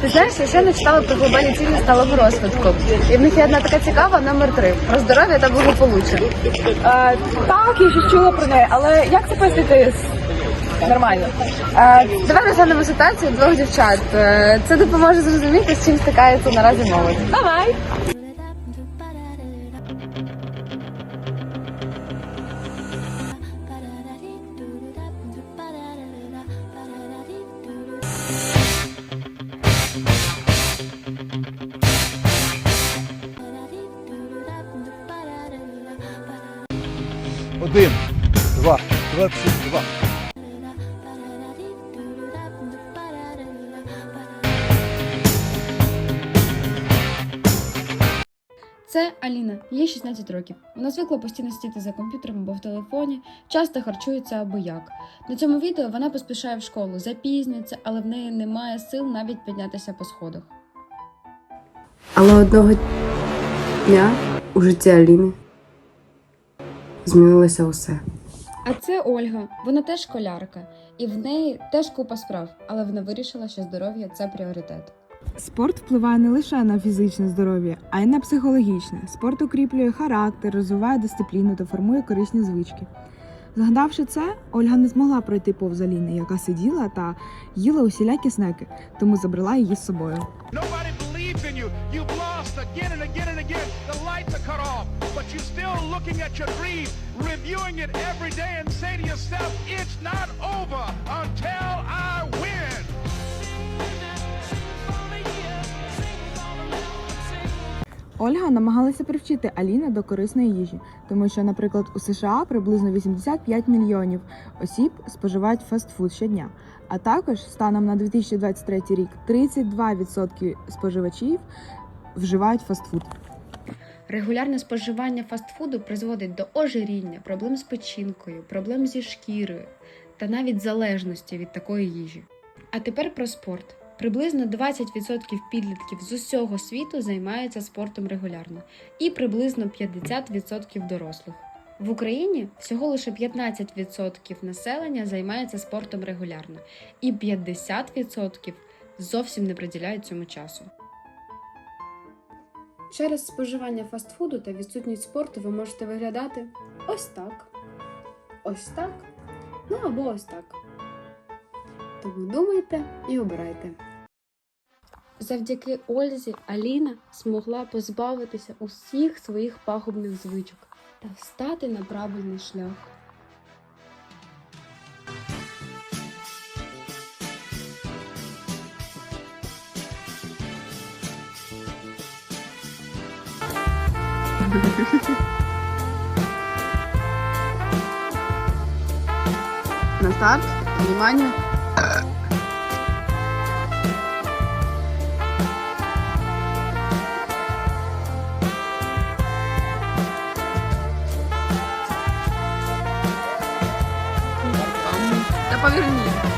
Ти знаєш, я ще не читала про глобальні цілі сталого розвитку. І в них є одна така цікава, номер три про здоров'я та благополуччя. Так, я ще чула про неї, але як це пояснити нормально? Е, Давай розглянемо ситуацію двох дівчат. Е, Це допоможе зрозуміти, з чим стикається наразі молодь. Давай! Один, два, двадцять два. Це Аліна, їй 16 років. Вона звикла постійно сидіти за комп'ютером або в телефоні, часто харчується або як. На цьому відео вона поспішає в школу, запізнюється, але в неї немає сил навіть піднятися по сходах. Але одного дня у житті Аліни змінилося усе. А це Ольга, вона теж школярка, і в неї теж купа справ, але вона вирішила, що здоров'я це пріоритет. Спорт впливає не лише на фізичне здоров'я, а й на психологічне. Спорт укріплює характер, розвиває дисципліну та формує корисні звички. Згадавши це, Ольга не змогла пройти повз Аліни, яка сиділа та їла усілякі снеки, тому забрала її з собою. In you. You've lost again and again and again. The lights are cut off, but you're still looking at your dream, reviewing it every day, and say to yourself, it's not over until I win. Ольга намагалася привчити Аліну до корисної їжі, тому що, наприклад, у США приблизно 85 мільйонів осіб споживають фастфуд щодня. А також станом на 2023 рік 32% споживачів вживають фастфуд. Регулярне споживання фастфуду призводить до ожиріння, проблем з печінкою, проблем зі шкірою та навіть залежності від такої їжі. А тепер про спорт. Приблизно 20% підлітків з усього світу займаються спортом регулярно, і приблизно 50% дорослих. В Україні всього лише 15% населення займається спортом регулярно, і 50% зовсім не приділяють цьому часу. Через споживання фастфуду та відсутність спорту ви можете виглядати ось так, ось так, ну або ось так. Тому думайте і обирайте. Завдяки Ользі Аліна змогла позбавитися усіх своїх пагубних звичок та встати на правильний шлях. На старт, внимание. 빵빵님.